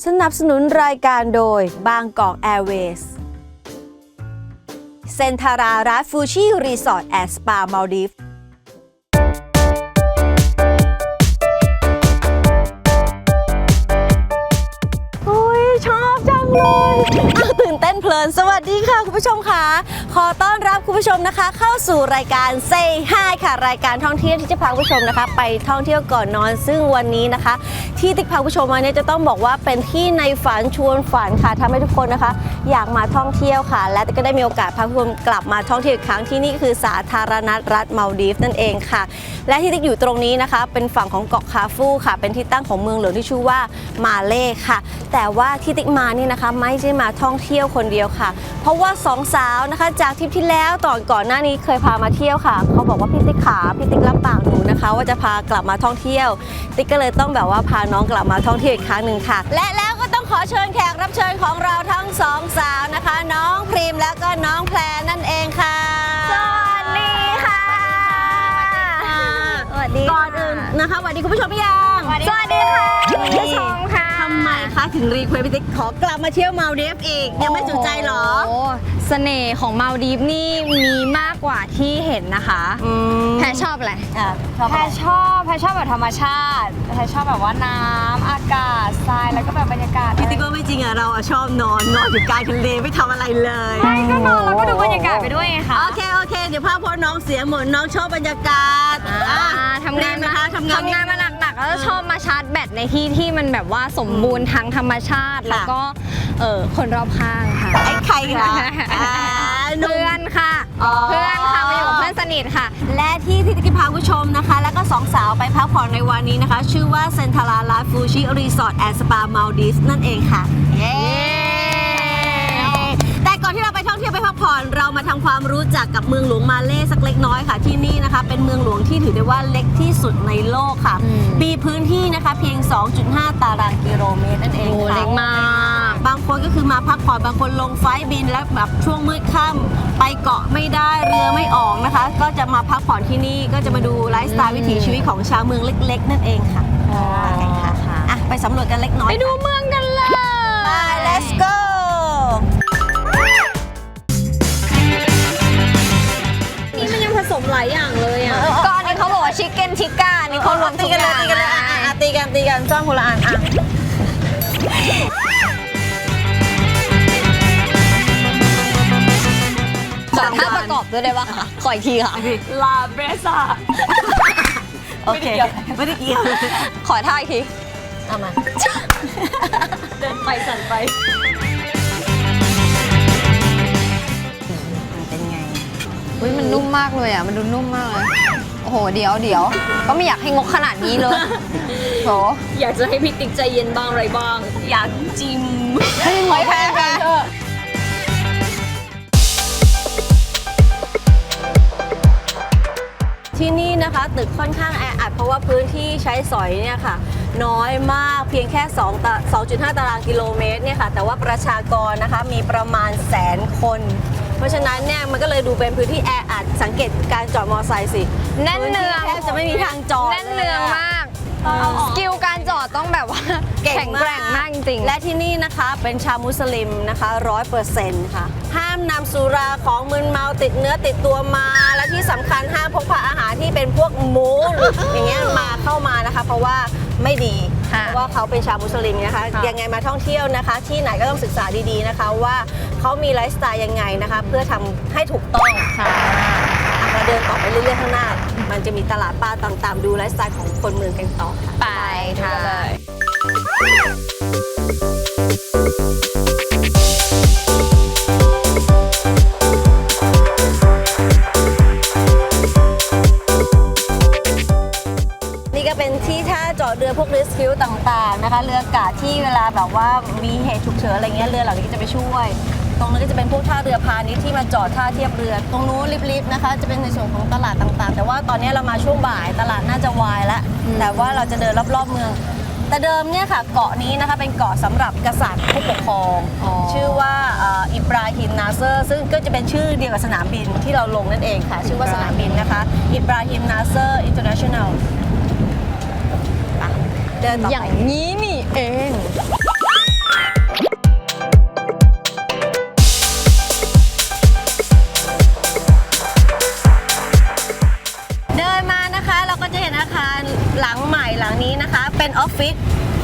สนับสนุนรายการโดยบางกอกแอร์เวย์สเซนทารารัฟูชิรีสอร์ทแอสปามาลดีฟ นเต้นเพลิน สวัสดีค่ะคุณผู้ชมค่ะ ขอต้อนรับคุณผู้ชมนะคะ เข้าสู่รายการ Say Hi ค่ะ รายการท่องเที่ยวที่จะพาคุณผู้ชมนะคะ ไปท่องเที่ยวก่อนนอน ซึ่งวันนี้นะคะ ที่ติ๊กพาคุณผู้ชมมาเนี่ยจะต้องบอกว่าเป็นที่ในฝันชวนฝันค่ะทำให้ทุกคนนะคะ อยากมาท่องเที่ยวค่ะ และก็ได้มีโอกาสพาคุณผู้ชมกลับมาท่องเที่ยวอีกครั้งที่นี่คือสาธารณรัฐมาลดีฟนั่นเองค่ะ และที่ติ๊กอยู่ตรงนี้นะคะ เป็นฝั่งของเกาะคาฟูค่ะ เป็นที่ตั้งของเมืองหลวงที่ชื่อว่ามาเล่ค่ะ แต่ว่าที่ติ๊กมานี่นะคะไม่ใช่มาท่องเที่ยวคนเดียวค่ะ เพราะว่าสองสาวนะคะ จากทริปที่แล้วตอนก่อนหน้านี้เคยพามาเที่ยวค่ะ เขาบอกว่าพี่ติ๊กขาพี่ติ๊กรับปากหนูนะคะ ว่าจะพากลับมาท่องเที่ยว ติ๊กก็เลยต้องแบบว่าพาน้องกลับมาท่องเที่ยวอีกครั้งหนึ่งค่ะ และแล้วก็ต้องขอเชิญแขกรับเชิญของเราทั้งสองสาวนะคะ น้องพรีมและก็น้องแพรนั่นเองค่ะ ดีก่อนอื่นนะคะสวัสดีคุณผู้ชมพี่ยังสวัสดีค่ะคุณผู้ชมค่ะทำไมคะถึงรีเควสพี่ติ๊กขอกลับมาเที่ยวมาลดีฟอีกยังไม่จุใจเหรอโเสน่ห์ของมาลดีฟนี่มีมากกว่าที่เห็นนะคะอืมแพรชอบอะไรอะชอบแพอะไรรชอบแพรชอบแบบธรรมชาติแพรชอบแบบว่าน้ำอากาศทรายแล้วก็แบบบรรยากาศพี่ติ๊กว่าไม่จริงอะเราอะชอบนอนนอนอยู่กลางทะเลไม่ทำอะไรเลยไม่ก็นอนแล้วก็ดูบรรยากาศไปด้วย พจน์น้องเสียหมดน้องชอบบรรยากาศอ่าอะทำงานดีไหมมาคะทำงานทำงานมาหนักๆแล้วชอบมาชาร์จแบตในที่ที่มันแบบว่าสมบูรณ์ทั้งธรรมชาติ แล้วก็เออคนรอบข้างค่ะไอ้ใครเหรออ่าหนุ่มเพื่อนค่ะอ๋อเพื่อนค่ะมาอยู่กับเพื่อนสนิทค่ะ และที่ที่ติ๊กพาคุณผู้ชมนะคะ แล้วก็สองสาวไปพักผ่อนในวันนี้นะคะ ชื่อว่าเซนทาราลาฟูชิรีสอร์ทแอนด์สปามาลดีฟนั่นเองค่ะเย้แต่ก่ อนที่เราไปท่องเที่ยวไปพักผ่อนเรามาทำความรู้จักกับเมืองหลวงมาเล่สักเล็กน้อยค่ะที่นี่นะคะ เป็นเมืองหลวงที่ถือได้ว่าเล็กที่สุดในโลกค่ะอืมมีพื้นที่นะคะเพียง 2.5 ตารางกิโลเมตรนั่นเองโอ้ค่ะเล็กมากบางคนก็คือมาพักผ่อนบางคนลงไฟล์บินแล้วแบบช่วงมืดค่ำไปเกาะไม่ได้เรือไม่ออกนะคะ ก็จะมาพักผ่อนที่นี่ก็จะมาดูไลฟ์สไตล์วิถีชีวิตของชาวเมืองเล็ก ๆ นั่นเองค่ะไปค่ะอะไปสำรวจกันเล็กน้อยไปดูเมือง สมหลายอย่างเลยอะก็อันนี้เขาบอกว่าชิคเก้นทิกก้าอันนี้เขารวมตีทุกกันอเลยย่างตีกันเลยอะอะอะตีกันตีกันจ้องคนละอันอะขอท่าประกอบด้วยได้ปะคะขออีกทีค่ะ ลาเบรซ่า โอเค ไม่ได้เกี่ยวขอท่าอีกที เอามา เดินไปสั่นไป อุ้ยมันนุ่มมากเลยอะ มันดูนุ่มมากเลย โอ้โห เดี๋ยวเดี๋ยว ก็ไม่อยากให้งกขนาดนี้เลยโถอยากจะให้พี่ติ๊กใจเย็นบ้างอะไรบ้าง อยากจิ้มเฮ้ยงกแพ้แพ้ที่นี่นะคะตึกค่อนข้างแออัดเพราะว่าพื้นที่ใช้สอยเนี่ยค่ะ น้อยมากเพียงแค่2ตา2.5 ตารางกิโลเมตรเนี่ยค่ะ แต่ว่าประชากรนะคะมีประมาณแสนคน เพราะฉะนั้นเนี่ยมันก็เลยดูเป็นพื้นที่แออัดสังเกตการจอดมอเตอร์ไซค์สิแน่นเนือง พื้ที่แทบจะไม่มีทางจอดแน่นเนืองมาก สกิลการจอดต้องแบบว่าเก่งแข็งแกร่งมากจริงๆ และที่นี่นะคะเป็นชาวมุสลิมนะคะร้อยเปอร์เซ็นต์ค่ะ ห้ามนำสุราของมึนเมาติดเนื้อติดตัวมา และที่สำคัญห้ามพกพาอาหารที่เป็นพวกหมูหรืออย่างเงี้ยมาเข้ามานะคะ เพราะว่าไม่ดีค่ะเพราะว่าเขาเป็นชาวมุสลิมนะคะค่ะ ยังไงมาท่องเที่ยวนะคะ ที่ไหนก็ต้องศึกษาดีๆนะคะ ว่าเขามีไลฟ์สไตล์ยังไงนะคะ เพื่อทำให้ถูกต้องใช่อะเราเดินต่อไปเรื่อยๆข้างหน้า มันจะมีตลาดปลาต่างๆ ดูไลฟ์สไตล์ของคนเมืองกันต่อค่ะ ไปค่ะนี่ก็เป็นที่ท่าจอดเรือพวกเรือสคิวต่างๆนะคะ เรือกาที่เวลาแบบว่ามีเหตุฉุกเฉินอะไรเงี้ยเรือเหล่านี้ก็จะไปช่วย ตรงนั้นก็จะเป็นพวกท่าเรือพาณิชย์ที่มาจอดท่าเทียบเรือ ตรงนู้นริบๆนะคะ จะเป็นในส่วนของตลาดต่างๆ แต่ว่าตอนนี้เรามาช่วงบ่ายตลาดน่าจะวายแล้วแต่ว่าเราจะเดินรอบๆเมือง แต่เดิมเนี่ยค่ะเกาะนี้นะคะเป็นเกาะสำหรับกษัตริย์ผู้ปกครอง ชื่อว่าเอ่ออิบราฮิมนาเซอร์ ซึ่งก็จะเป็นชื่อเดียวกับสนามบินที่เราลงนั่นเองค่ะ ชื่อว่าสนามบินนะคะอิบราฮิมนาเซอร์อินเตอร์เนชั่นแนลเดินต่ออย่างไปนี้นี่เอง เป็นออฟฟิศ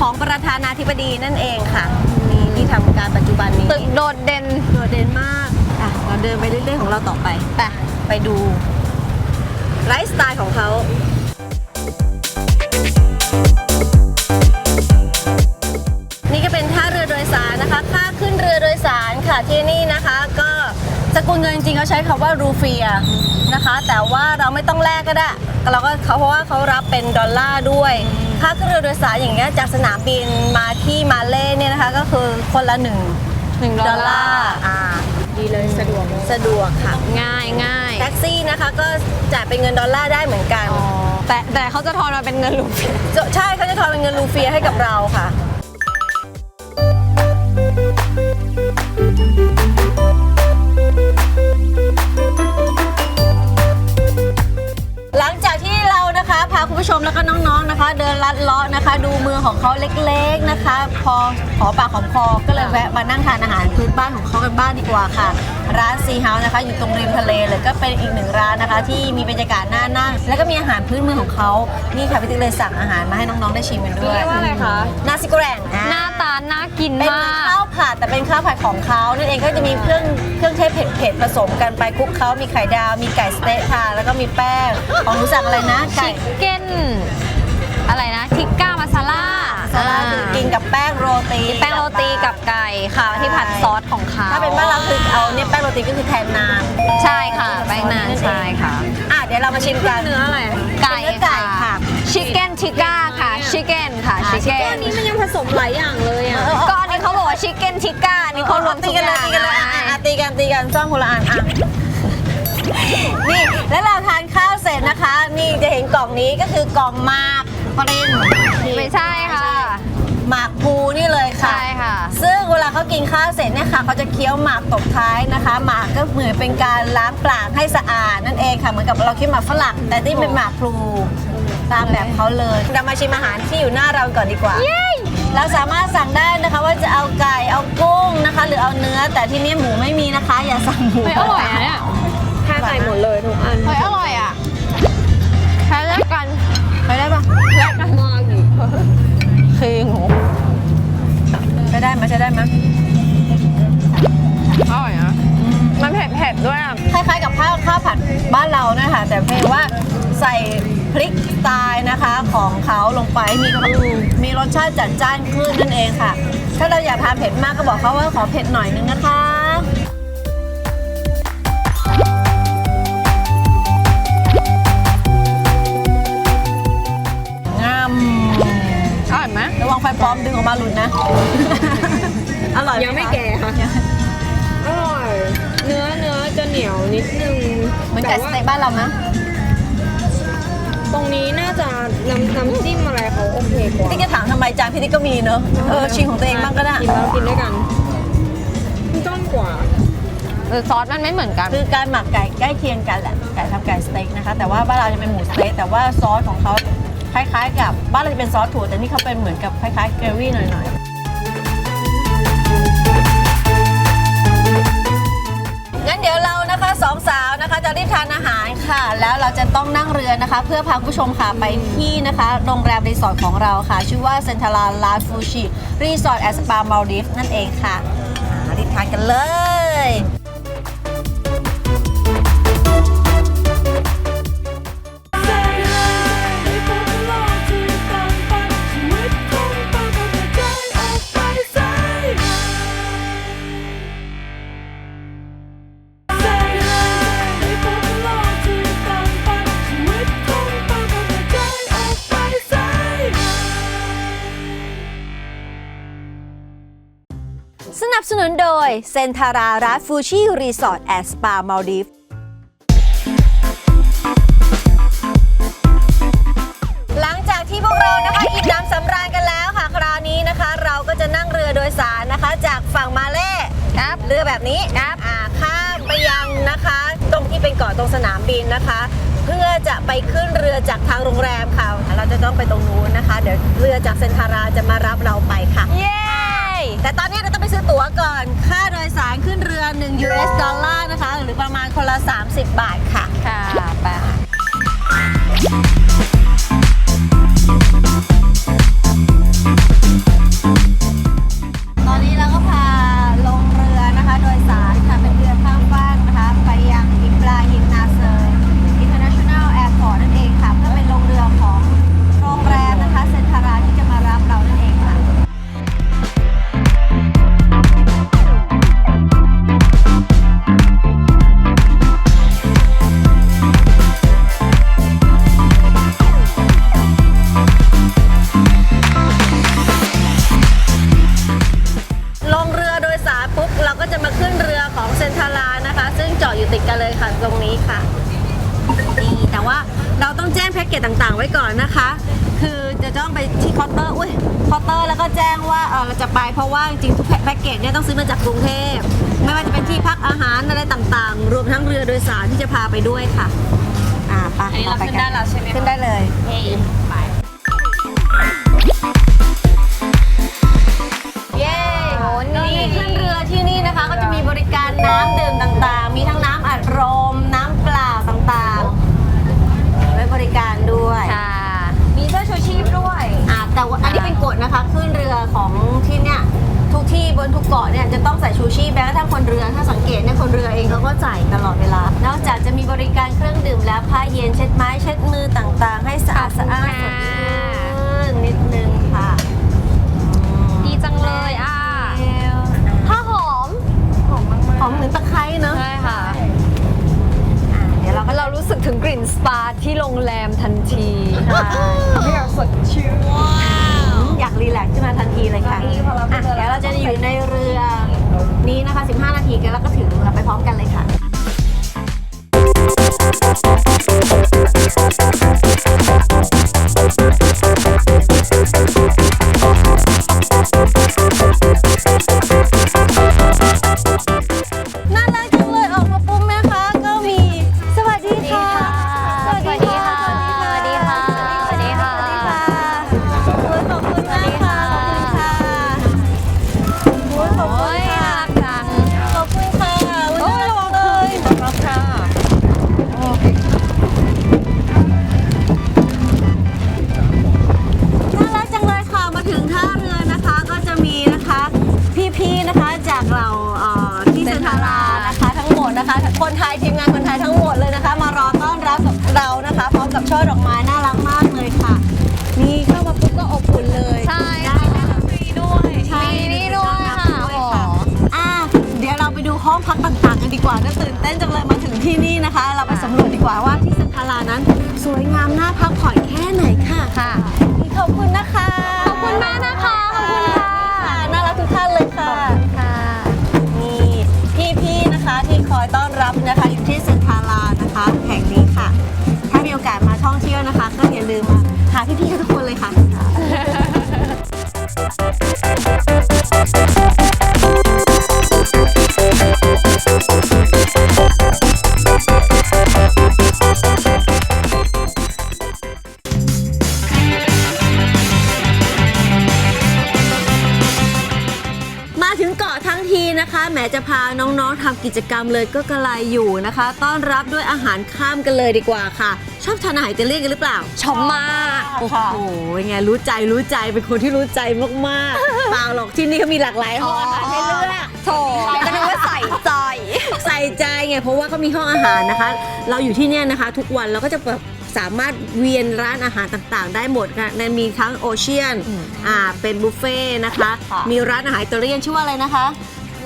ของประธานาธิบดีนั่นเองค่ะนี่ที่ทำการปัจจุบันนี้ ตึกโดดเด่นโดดเด่นมากอะเราเดินไปเรื่อยๆของเราต่อไปไปไปดูไลฟ์สไตล์ของเขานี่ก็เป็นท่าเรือโดยสารนะคะ ค่าขึ้นเรือโดยสารค่ะที่นี่นะคะ ก็สกุลเงินจริงๆเขาใช้คำว่ารูเฟียนะคะ แต่ว่าเราไม่ต้องแลกก็ได้ เราก็เขาเพราะว่าเขารับเป็นดอลลาร์ด้วย ค่าขึ้นเรือโดยสารอย่างเงี้ยจากสนามบินมาที่มาเล่เนี่ยนะคะ ก็คือคนละหนึ่งหนึ่งดดออลลลาลาร์ร์อ่าดีเลยสะดวกเลยสะดวกค่ะ ง่ายง่ายแท็กซี่นะคะก็จ่ายเป็นเงินดอลลาร์ได้เหมือนกันแต่แต่เขาจะทอนมาเป็นเงินรูปี ใช่เขาจะทอนเป็นเงินรูเฟียให้กับเราค่ะ ชมแล้วก็น้องๆนะคะ เดินลัดเลาะนะคะ ดูเมืองของเขาเล็กๆนะคะ พอขอปากของคอก็เลยแวะมานั่งทานอาหารพื้นบ้านของเขากันบ้างดีกว่าค่ะ ร้านซีเฮาส์นะคะ อยู่ตรงริมทะเลเลยก็เป็นอีกหนึ่งร้านนะคะ ที่มีบรรยากาศน่านั่งแล้วก็มีอาหารพื้นเมืองของเขานี่ค่ะพี่ติ๊กเลยสั่งอาหารมาให้น้องๆได้ชิมกันด้วยเรียกว่าอะไรคะนาซิโกแรงหน้าตาน่ากินเป็นมากข้าว ผัดแต่เป็นข้าวผัดของเขานั่นเองก็จะมีเครื่องเครื่องเทศเผ็ดๆผสมกันไปคลุกเขามีไข่ดาว มีไก่สเต๊ะทานแล้วก็มีแป้งของรู้จักอะไรนะไก่ ชิคเก้นอะไรนะทิกก้ามาซาล่าสลัดคือกินกับแป้งโรตีแป้งโรตีกับไก่ค่ะที่ผัดซอสของเขาถ้าเป็นบ้านเราคือเอาเนี่ยแป้งโรตีก็คือแทนนานใช่ค่ะ แป้งนานใช่ค่ะ อะเดี๋ยวเรามาชิมกันเนื้ออะไรไก่เนื้อไก่ค่ะ ชิคเก้นทิกก้าค่ะ ชิคเก้นค่ะ ชิคเก้นนี่มันยังผสมหลายอย่างเลยอะ ก็อัน นี้เขาบอกว่าชิคเก้นทิกก้าอันนี้เขารวมตีทุกกันอเลยย่างตีกันเลยอะอะอะตีกันตีกันจ้องคนละอันอะนี่แล้วเราทานข้าวเสร็จนะคะ นี่จะเห็นกล่องนี้ก็คือกล่องหมากปรินไม่ใช่ค่ะ หมากภูนี่เลยค่ะ ใช่ค่ะ ซึ่งเวลาเขากินข้าวเสร็จเนี่ยค่ะเขาจะเคี้ยวหมากตบท้ายนะคะ หมากก็เหมือนเป็นการล้างปากให้สะอาดนั่นเองค่ะเหมือนกับเราเคี้ยวหมากฝรั่งแต่ที่เป็นหมากพลูตามแบบเขาเลยเรามาชิมอาหารที่อยู่หน้าเราก่อนดีกว่า เราสามารถสั่งได้นะคะว่าจะเอาไก่เอากุ้งนะคะ หรือเอาเนื้อแต่ที่นี่หมูไม่มีนะคะ อย่าสั่งหมูไม่อร่อยอะเนี่ยแค่ไก่หมดเลยทุกอันเฮ้ยอร่อยอะแพ้แล้วกันไปได้ปะแค่กันมากอีกคือหมูไปได้ไหมใช้ได้ไหมอร่อยนะ มันเผ็ดๆด้วยอะ คล้ายๆกับข้าวข้าวผัดบ้านเรานะคะ แต่เพียงว่าใส่พริกสไตล์นะคะของเขาลงไปมีมีรสชาติจัดจ้านขึ้นนั่นเองค่ะ ถ้าเราอยากทานเผ็ดมากก็บอกเขาว่าขอเผ็ดหน่อยนึงนะคะงามอร่อยไหมระวังไฟปลอมดึงออกมาหลุดนะ อร่อยหยังไม่คะแก่ค่ะอร่อยเนื้อเนื้อจะเหนียวนิดนึงเหมือนไก่สว่าเต็กบ้านเรานะตรงนี้น่าจะน้ำน้ำจิ้มอะไรเขาโอเคกว่าพี่จะถามทำไมจานพี่ติ๊กก็มีเนอะเออชิมของตัวเองบ้างก็ได้กินแล้วกินด้วยกันจ้องกว่าเออซอสมันไม่เหมือนกัน คือการหมักไก่ใกล้เคียงกันแหละไก่ทำไก่สเต็กนะคะ แต่ว่าบ้านเราจะเป็นหมูสเต็กแต่ว่าซอสของเขาคล้ายๆ กับบ้านเราจะเป็นซอสถั่วแต่นี่เขาเป็นเหมือนกับคล้ายๆเกรวี่หน่อยๆ สองสาวนะคะจะรีบทานอาหารค่ะ แล้วเราจะต้องนั่งเรือนะคะ เพื่อพาคุณผู้ชมค่ะไปที่นะคะโรงแรมรีสอร์ทของเราค่ะ ชื่อว่าเซนทาราลาฟูชิรีสอร์ทแอสปามาลดิฟนั่นเองค่ะอ่ารีบทานกันเลย ยเซนทารารัฟูชิรีสอร์ทแอนด์สปามาลดีฟหลังจากที่พวกเรานะคะอิ่มน้ำสำราญกันแล้วค่ะ คราวนี้นะคะ เราก็จะนั่งเรือโดยสารนะคะ จากฝั่งมาเล่ครับเรือแบบนี้ครับอ่าข้ามไปยังนะคะ ตรงที่เป็นเกาะตรงสนามบินนะคะ เพื่อจะไปขึ้นเรือจากทางโรงแรมค่ะ เราจะต้องไปตรงนู้นนะคะ เดี๋ยวเรือจากเซนทาราจะมารับเราไปค่ะ เย้ แต่ตอนนี้เราต้องไปซื้อตั๋วก่อน ค่าโดยสารขึ้นเรือ 1 US ดอลลาร์นะคะ หรือประมาณคนละ 30 บาทค่ะ ค่ะไป นี้เป็นกฎนะคะ ขึ้นเรือของที่เนี่ยทุกที่บนทุกเกาะเนี่ยจะต้องใส่ชูชีพแม้กระทั่งคนเรือถ้าสังเกตเนี่ยคนเรือเองเขาก็ใส่ตลอดเวลา นอกจากจะมีบริการเครื่องดื่มแล้วผ้าเย็นเช็ดไม้เช็ดมือต่างๆ ให้สะอาดสะอาดสดชื่นนิดนึงค่ะอืมดีจังเลยอะผ้าหอมหอมมากหอมเหมือนตะไคร้เนอะใช่ค่ะอะเดี๋ยวเราก็เรารู้สึกถึงกลิ่นสปาที่โรงแรมทันทีใช่ทำให้เราสดชื่นอยากรีแลกซ์ขึ้นมาทันทีเลยค่ะใช่พอเราขึ้อะนเรือเดี๋ยวเราจะอยู่ในเรือนี้นะคะ 15 นาทีกันแล้วก็ถึงเราไปพร้อมกันเลยค่ะ องพักต่างๆกันดีกว่าน่าตื่นเต้นจังเลยมาถึงที่นี่นะคะ เราไปสำรวจดีกว่าว่าที่เซนทารานั้น สวยงามน่าพักผ่อนแค่ไหนค่ะค่ะขอบคุณนะคะ ขอบคุณมากนะคะขอบคุณค่ะน่ารักทุกท่านเลยค่ะค่ะนี่พี่ๆนะคะที่คอยต้อนรับนะคะอยู่ที่เซนทารานะคะแห่งนี้ค่ะ ถ้ามีโอกาสมาท่องเที่ยวนะคะ ก็อย่าลืมมาหาพี่ๆทุกคนเลยค่ะ องๆทำกิจกรรมเลยก็กระไรอยู่นะคะ ต้อนรับด้วยอาหารข้ามกันเลยดีกว่าค่ะ ชอบทานอาหารอิตาเลียนกันหรือเปล่า ชอบมากโอ้โหไงรู้ใจรู้ใจเป็นคนที่รู้ใจมากๆเปล่าหรอกที่นี่เขามีหลากหลายห้องอาหารให้เลือกโถก็นึกว่าใส่ใจ ใส่ใจไงเพราะว่าเขามีห้องอาหารนะคะ เราอยู่ที่เนี่ยนะคะ ทุกวันเราก็จะแบบสามารถเวียนร้านอาหารต่างๆ ได้หมดค่ะในมีทั้งโอเชียน อ่า เป็นบุฟเฟ่ต์นะคะค่ะมีร้านอาหารอิตาเลียนชื่อว่าอะไรนะคะ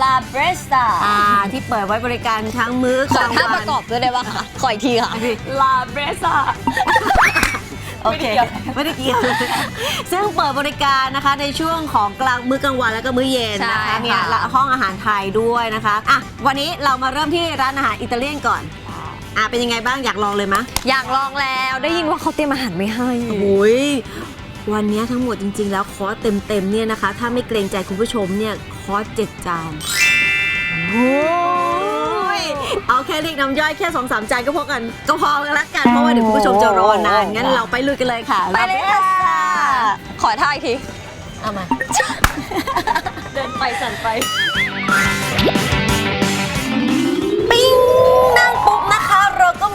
ลาเบรสตาอ่าที่เปิดไว้บริการทั้งมื้อกขอลางท่าปวัระนกอบด้วยได้ปะคะขออีกทีค่ะ ลาเบรสตา โอเคไม่ได้เกี่ยวซึ่งเปิดบริการนะคะในช่วงของกลางมื้อกลางวันแล้วก็มื้อเย็นนะคะใช่มีค่ะละห้องอาหารไทยด้วยนะคะอะวันนี้เรามาเริ่มที่ร้านอาหารอิตาเลียนก่อนอะเป็นยังไงบ้างอยากลองเลยมะอยากลองแล้วได้ยินว่าเขาเตรียมอาหารไม่ให้ โอ้ย วันนี้ทั้งหมดจริง ๆ แล้วคอร์สเต็ม ๆ เนี่ยนะคะ ถ้าไม่เกรงใจคุณผู้ชมเนี่ยคอร์สเจ็ดจานโอ้ยเอาแค่เรียกน้ำย่อยแค่สองสามจานก็พอกันก็พอกันละกันเพราะว่าเดี๋ยวคุณผู้ชมจะรอนานงั้นเราไปลุยกันเลยค่ะไปเลยค่ะขอท่าอีกทีเอามา เดินไปสั่นไป ปิ้งนั่งปุ๊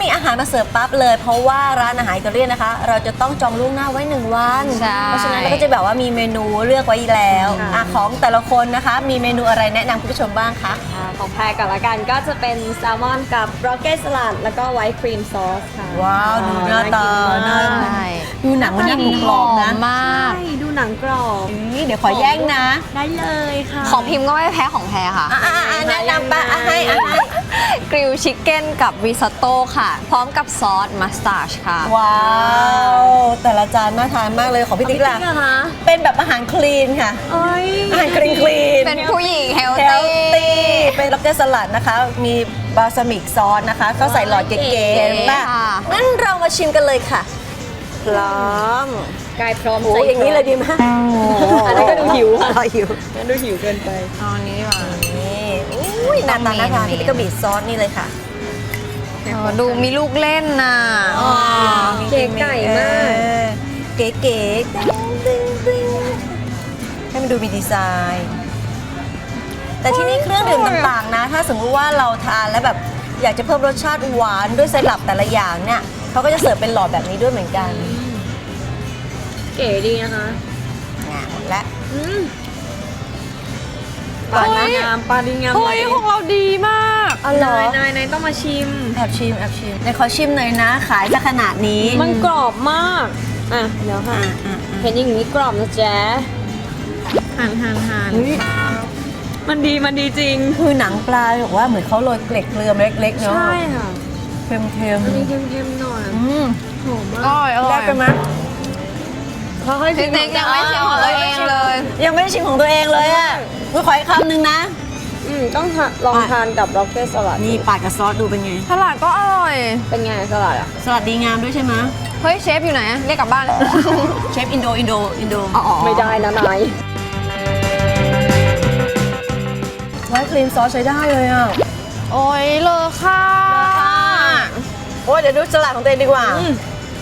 มีอาหารมาเสิร์ฟปั๊บเลย เพราะว่าร้านอาหารอิตาเลียนนะคะ เราจะต้องจองล่วงหน้าไว้หนึ่งวัน ใช่ เพราะฉะนั้นเราก็จะแบบว่ามีเมนูเลือกไว้แล้วอะของแต่ละคนนะคะ มีเมนูอะไรแนะนำคุณผู้ชมบ้างคะ อ่าของแพรก่อนละกันก็จะเป็นแซลมอนกับโรเกตสลัดแล้วก็ไวท์ครีมซอสค่ะว้าวดูหน้าตาน่าน่ากินมากใช่ดูหนังมันน่ากรุบกรอบนะมาก ใช่ดูหนังกรอบนี่เดี๋ยวขอแย่งนะได้เลยค่ะ ของพิมพ์ก็ไม่แพ้ของแพรค่ะ อะอะอะแนะนำปะอะให้อะให้ กริลชิคเก้นกับริซอตโต้ค่ะ พร้อมกับซอสมัสตาร์ดค่ะ ว้าว แต่ละจานน่าทานมากเลยของพี่ติ๊กล่ะจริงเหรอคะ เป็นแบบอาหารคลีนค่ะ เอ้ยอาหารคลีนคลีน เป็นผู้หญิงเฮลเฮลตี้ ตี้เป็นล็อบสเตอร์สลัดนะคะ มีบาซามิกซอสนะคะ ก็ใส่หลอดเก๋ๆเห็นป่ะค่ะ งั้นเรามาชิมกันเลยค่ะ พร้อมกายพร้อมโอ้ยอย่างนี้เลยดีไหมอันนั้นก็ดูหิวค่ะเราหิว งั้นดูหิวเกินไป เอาอันนี้ดีกว่านี่ อุ้ยหน้าตาน่าทานมีพี่ติ๊กก็บีบซอสนี่เลยค่ะเออดูมีลูกเล่นน่ะเก๋ไก่มากเออเก๋ๆติ๊งติ๊งติ๊งให้มันดูมีดีไซน์ แต่ที่นี่เครื่องดื่มต่างๆนะ ถ้าสมมติว่าเราทานแล้วแบบอยากจะเพิ่มรสชาติหวานด้วยไซรัปแต่ละอย่างเนี่ยเขาก็จะเสิร์ฟเป็นหลอดแบบนี้ด้วยเหมือนกัน เก๋ดีนะคะเนี่ยหมดแล้วอืม หวานนะงามปลาดีงามเฮ้ยของเราดีมากอ๋อเหรอนายนายนายต้องมาชิม แอบชิมแอบชิมในขอชิมหน่อยนะ ขายจะขนาดนี้มันกรอบมาก อะเดี๋ยวค่ะอะอะเห็นอย่างนี้กรอบนะจ๊ะหั่นหั่นหั่นเฮ้ยมันดีมันดีจริง คือหนังปลาบอกว่าเหมือนเขาโรยเกล็ดเกลือมาเล็กๆเนาะใช่ค่ะเค็มอันนี้เข้มๆหน่อยๆอืมหอมอมากร่อยอร่ได้อยไปไหม เขาให้จริงๆยังไม่ชิมของตัวเองเลยยังไม่ได้ชิมของตัวเองเลยอะกูขออีกคำหนึ่งนะ อืมต้องทานลองทานกับร็อกเก็ตสลัดนี่ปาดกับซอสดูเป็นไง สลัดก็อร่อย เป็นไงสลัดอะ สลัดดีงามด้วยใช่ไหมเฮ้ยเชฟอยู่ไหนอะเรียกกลับบ้าน เชฟอินโดอินโดอินโดไม่ได้นะนายไว้ครีมซอสใช้ได้เลยอะ โอ้ยเลยค่ะ โอ้ยเดี๋ยวดูสลัดของตัวเองดีกว่า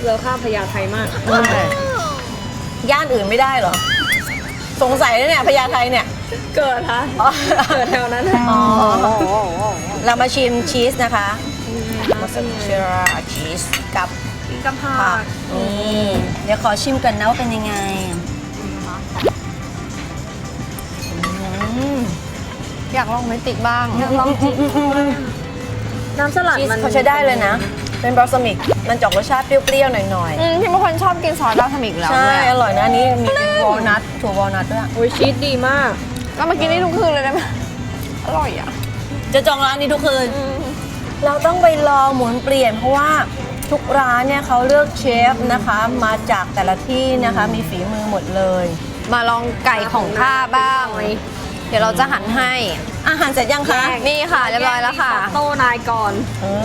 เรือข้ามพญาไทมาก ย่านอื่นไม่ได้เหรอ สงสัยนะเนี่ยพญาไทเนี่ย เกิดฮะอ๋อ เกิดแถวนั้นอ๋อ เรามาชิมชีสนะคะมาสเชอร์ชีสกับกับผัผักกนี่เดี๋ยวขอชิมกันนะว่าเป็นยังไงอืมอยากลองเมติกบ้างลองจิน้ำสลัดชีสมันเขาใช้ได้เลยนะ เป็นบรอสมิก มันจะออกรสชาติเปรี้ยวๆหน่อยอืมพี่เป็นคนชอบกินซอสบาสมิกอยู่ๆ แล้วใช่ ด้วยอร่อยนะอันนี้มีเป็นวอลนัทถั่ววอลนัทด้วย โอ้ยชีสดีมาก ก็มากินได้ทุกคืนเลยได้ไหมอร่อยอะจะจองร้านนี้ทุกคืนเราต้องไปลองหมุนเปลี่ยนเพราะว่าทุกร้านเนี่ยเขาเลือกเชฟนะคะ มาจากแต่ละที่นะคะมีฝีมือหมดเลย มาลองไก่ของข้าบ้าง เดี๋ยวเราจะหันให้ อาหารเสร็จยังคะนี่ค่ะเรียบร้อยแล้วค่ะ โต้นายก่อน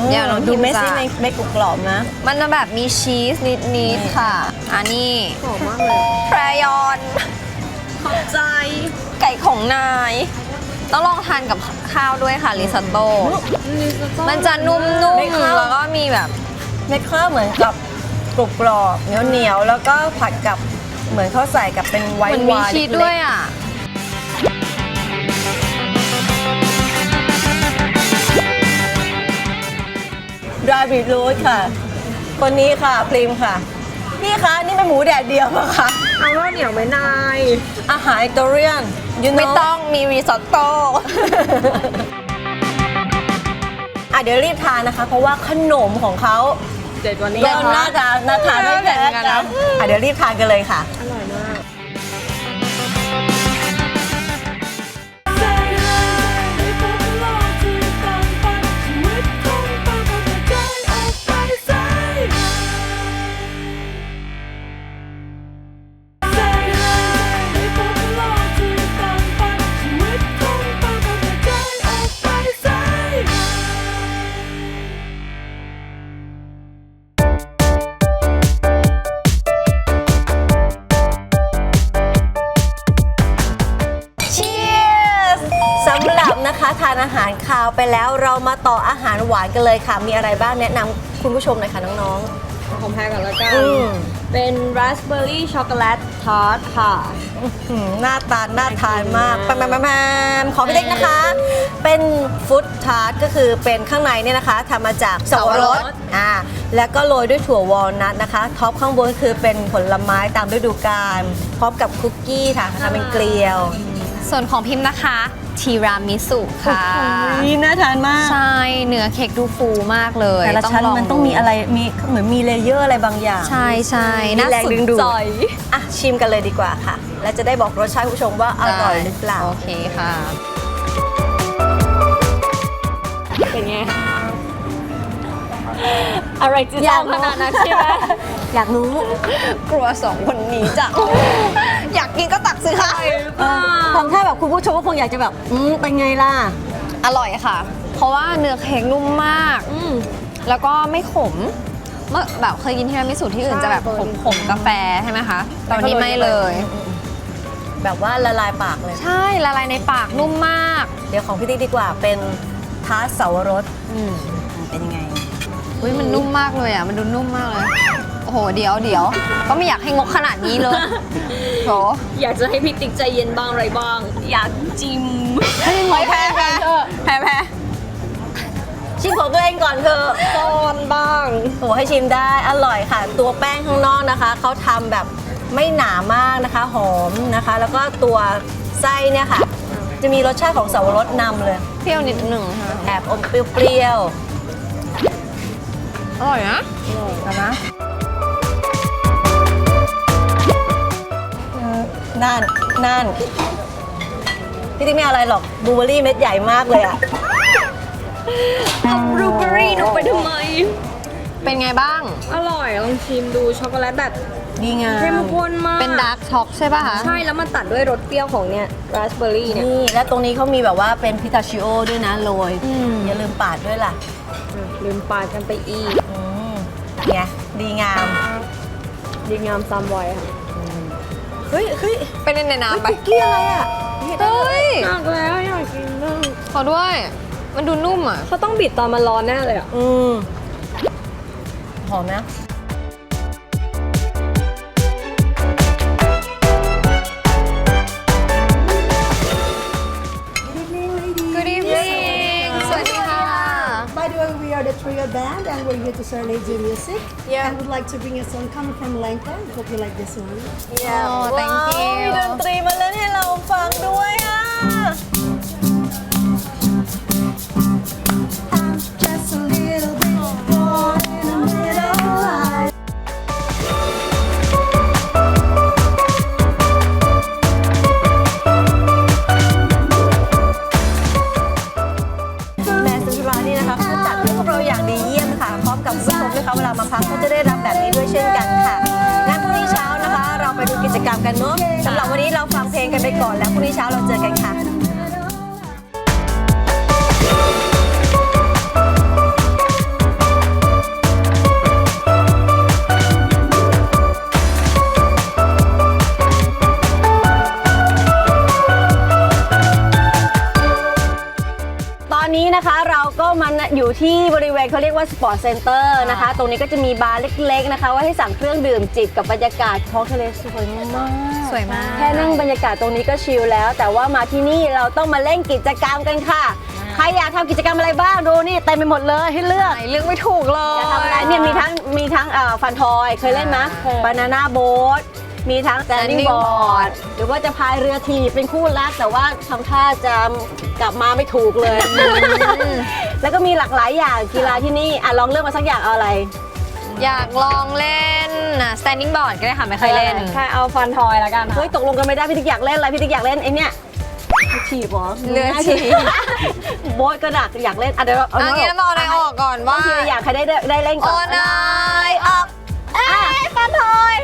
เดี๋ยวลองชิดูมเม็ดจ้ะซิไม่ไม่กรุบกรอบนะ มันจะแบบมีชีสนิดๆค่ะอันนี้หอมมากเลยแพรยอน ขอบใจ ไก่ของนาย ต้องลองทานกับข้าวด้วยค่ะริซอตโต้มันจะนุ่มไม่เข้า ๆ แล้วก็มีแบบ เม็ดข้าวเหมือนกับกรุบกรอบเหนียวเหนียวๆแล้วก็ผัดกับเหมือนเขาใส่กับเป็นไวเหมือนน์มีวายชีสด้วยอะ บีทรูทค่ะ คนนี้ค่ะพริมค่ะ พี่คะนี่เป็นหมูแดดเดียวปะคะเอาแล้วเหนียวไหมนาย อาหารอิตาเลียน you know ไม่ต้องมีริซอตโต้ อะเดี๋ยวรีบทานนะคะ เพราะว่าขนมของเขาเด็ดวันนี้ก็น่าจะน่าทานไม่แพ้เด็ดเหมือนกักันนนะอะเดี๋ยวรีบทานกันเลยค่ะ อาหารคาวไปแล้วเรามาต่ออาหารหวานกันเลยค่ะ มีอะไรบ้างแนะนำคุณผู้ชมหน่อยค่ะน้อง ของแพ้ก่อนแล้วกันๆอืม เป็นราสเบอร์รี่ช็อกโกแลตทาร์ตค่ะอืมหน้าตาน่าทานมากแปมแปมแปมแปมขอพี่เล็กนะคะ เป็นฟุตทาร์ตก็คือเป็นข้างในเนี่ยนะคะทำมาจากสับปะรดสับปะรด อ่าแล้วก็โรยด้วยถั่ววอลนัทนะคะ ท็อปข้างบนคือเป็นผลไม้ตามฤดูกาลพร้อมกับคุกกี้ค่ะทำเป็นเกลียว ส่วนของพิมพ์นะคะ ทีรามิสุค่ะ นี่น่าทานมาก ใช่ เนื้อเค้กดูฟูมากเลยแต่ละชั้นลมันต้องมีอะไรมีเหมือนมีเลเยอร์อะไรบางอย่าง ใช่ใช่มีน่าแรงสดึนงดูดใจอะชิมกันเลยดีกว่าค่ะ และจะได้บอกรสชาติคุณผู้ชมว่าอร่อยหรือเปล่า โอเคค่ะ เป็นไง อะไรจะอยากขรู้นาดนั้นใช่ไหมอยากรู้กลัวสองคนนี้จะ อยากกินก็ตักสิคะทำแค่แบบคุณผู้ชมก็คงอยากจะแบบ อืมเป็นไงล่ะ อร่อยค่ะ เพราะว่าเนื้อเค้กนุ่มมากแล้วก็ไม่ขม เมื่อแบบเคยกินทีรามิสุที่อื่นจะแบบขมขมๆกาแฟใช่ไหมคะแต่วันนี้ไม่เลย แบบว่าละลายปากเลย ใช่ละลายในปากนุ่มมาก เดี๋ยวของพี่ติ๊กดีกว่าเป็นทาร์ตเสาวรสอืมเป็นยังไง อุ้ยมันนุ่มมากเลยอะ มันดูนุ่มมากเลย โอ้โห เดี๋ยวเดี๋ยว ก็ไม่อยากให้งกขนาดนี้เลยโถอยากจะให้พี่ติ๊กใจเย็นบ้างอะไรบ้าง อยากจิ้มแพ้แพ้แพ้แพ้แพ้ชิมของตัวเองก่อนเถอะก่อนบ้างโอ้ให้ชิมได้อร่อยค่ะ ตัวแป้งข้างนอกนะคะ เขาทำแบบไม่หนามากนะคะ หอมนะคะ แล้วก็ตัวไส้เนี่ยค่ะ จะมีรสชาติของเสาวรสนำเลย เปรี้ยวนิดหนึ่งค่ะแอบอมเปรี้ยว อร่อยนะอร่อยนะๆนั่นนั่นพี่ติ๊กไม่เอาอะไรหรอกบลูเบอร์รี่เม็ดใหญ่มากเลยอะบลูเบอร์รี่หนูไปทำไม เป็นไงบ้าง อร่อยลองชิมดูช็อกโกแลตแบบดีงามเข้มข้นมาก เป็นดาร์กช็อกใช่ป่ะคะใช่แล้วมันตัดด้วยรสเปรี้ยวของเนี่ยราสเบอร์รี่เนี่ยนี่ และตรงนี้เขามีแบบว่าเป็นพิตาชิโอด้วยนะโรย อย่าลืมปาดด้วยล่ะ ลืมปาดกันไปอีกอืมไงดีงามดีงามซามไวยค่ะเฮ้ยเฮ้ยเป็นในน้ำไปคุกกี้อะไรอะเฮ้ยอยากแล้วอยากกินบ้างขอด้วย มันดูนุ่มอะเขาต้องบิดตอนมันร้อนแน่เลยอะอืมหอมนะ we're here to serenade your music. Yeah. And would like to bring a song coming from Lanka. Hope you like this one. Oh, thank ว้าว you มีดนตรีมาเล่นให้เราฟังด้วยอ่ะ วณเขาเรียกว่าสปอร์ตเซ็นเตอร์นะคะ ตรงนี้ก็จะมีบาร์เล็กๆนะคะไว่าให้สั่งเครื่องดื่มจิบกับบรรยากาศท้องทะเลสวยมากสวยมาก แค่นั่งบรรยากาศตรงนี้ก็ชิลแล้ว แต่ว่ามาที่นี่เราต้องมาเล่นกิจกรรมกันค่ะใครอยากทำกิจกรรมอะไรบ้างดูนี่เต็มไปหมดเลยให้เลือกไหนเลือกไม่ถูกเลยอยากทำอะไรเนี่ยมีทั้งมีทั้งเอ่อฟันทอยเคยเล่นไหมบานาน่าโบ๊ท มีทั้ง standing Standing board หรือว่าจะพายเรือทีบเป็นคู่รัก แต่ว่าทำท่าจะกลับมาไม่ถูกเลย แล้วก็มีหลากหลายอย่างกีฬาที่นี่อะลองเลือกมาสักอย่างเอาอะไรอยากลองเล่นน่ะ standing board ก็ได้ค่ะ ไม่เคยเล่น ใช่เอาฟันทอยแล้วกันค่ะเฮ้ยตกลงกันไม่ได้พี่ติ๊กอยากเล่นอะไรพี่ติ๊กอยากเล่นไอ้เนี่ยถีบเหรอเรือถีบโบ๊ทก็ดักอยากเล่นอะเดี๋ยวเราเอางี้น้ำเอาอะไรออกก่อนว่าทีละอย่างใครได้ได้ได้เล่นก่โอ้อนนายออก ไอ้ฟันทอย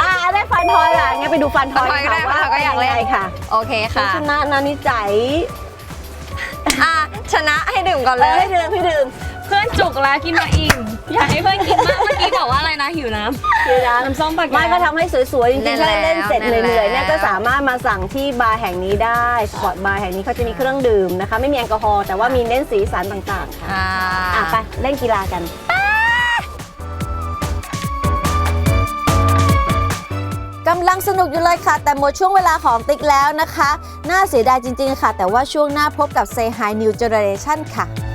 อ่าได้ฟันทอยอะงั้นไปดูฟันทอยฟันทอก็ได้ค่ะก็อยากเล่นค่ะโอเคค่ะชนะนานิจัยอะชนะให้ดื่มก่อนเลยให้ดื่มพี่ดื่มเพื่อนจุกแล้วกินมาอิ่มอยากให้เพื่อนกินมากเมื่อกี้บอกว่าอะไรนะหิวน้ำหิวน้ำน้ำส้มปากแก่ไม่ก็ทำให้สวยๆ จริงๆถ้าแล้วเล่นเสร็จเหนื่อยๆเนี่ยก็สามารถมาสั่งที่บาร์แห่งนี้ได้ สปอร์ตบาร์แห่งนี้เขาจะมีเครื่องดื่มนะคะ ไม่มีแอลกอฮอล์แต่ว่ามีเน้นสีสันต่างๆ ค่ะอะไปเล่นกีฬากัน กำลังสนุกอยู่เลยค่ะ แต่หมดช่วงเวลาของติ๊กแล้วนะคะ น่าเสียดายจริงๆค่ะ แต่ว่าช่วงหน้าพบกับ Say Hi New Generation ค่ะ